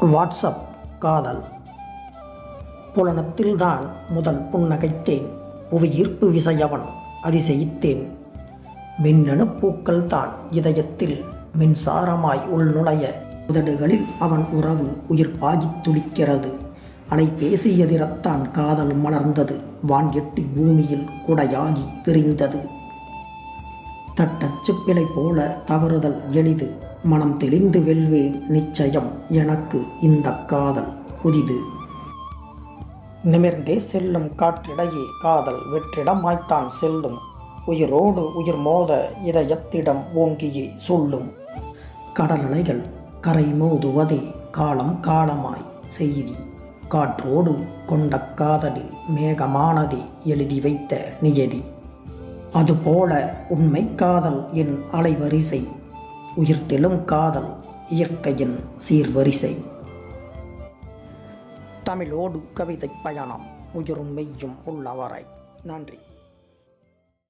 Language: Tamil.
வாட்ஸ்அப் காதல். புலனத்தில்தான் முதல் புன்னகைத்தேன் புவியீர்ப்பு விசையவன் அதிசயித்தேன். மின்னணு பூக்கள் தான் இதயத்தில் மின்சாரமாய் உள்நுழைய. உதடுகளில் அவன் உறவு உயிர் பாகித் துடிக்கிறது அலைபேசி எதிரத்தான் காதல் மலர்ந்தது. வான் எட்டி பூமியில் குடையாகி விரிந்தது. தட்டச்சுப்பிழை போல தவறுதல் எளிது. மனம் தெளிந்து வெல்வேன் நிச்சயம் எனக்கு இந்த காதல் புதிது. நிமிர்ந்தே செல்லும் காற்றிடையே காதல் வெற்றிடமாய்த்தான் செல்லும். உயிரோடு உயிர் மோத இதயத்திடம் ஓங்கியே சொல்லும். கடலலைகள் கரை மோதுவதே காலம் காலமாய் செய்தி. காற்றோடு கொண்ட காதலில் மேகமானதே எழுதி வைத்த நியதி. அதுபோல உண்மை காதல் என் அலைவரிசை உயிர்த்தெழும் காதல் இயற்கையின் சீர்வரிசை. தமிழோடு கவிதை பயணம் உயிரும் மெய்யும் உள்ளவரை நன்றி.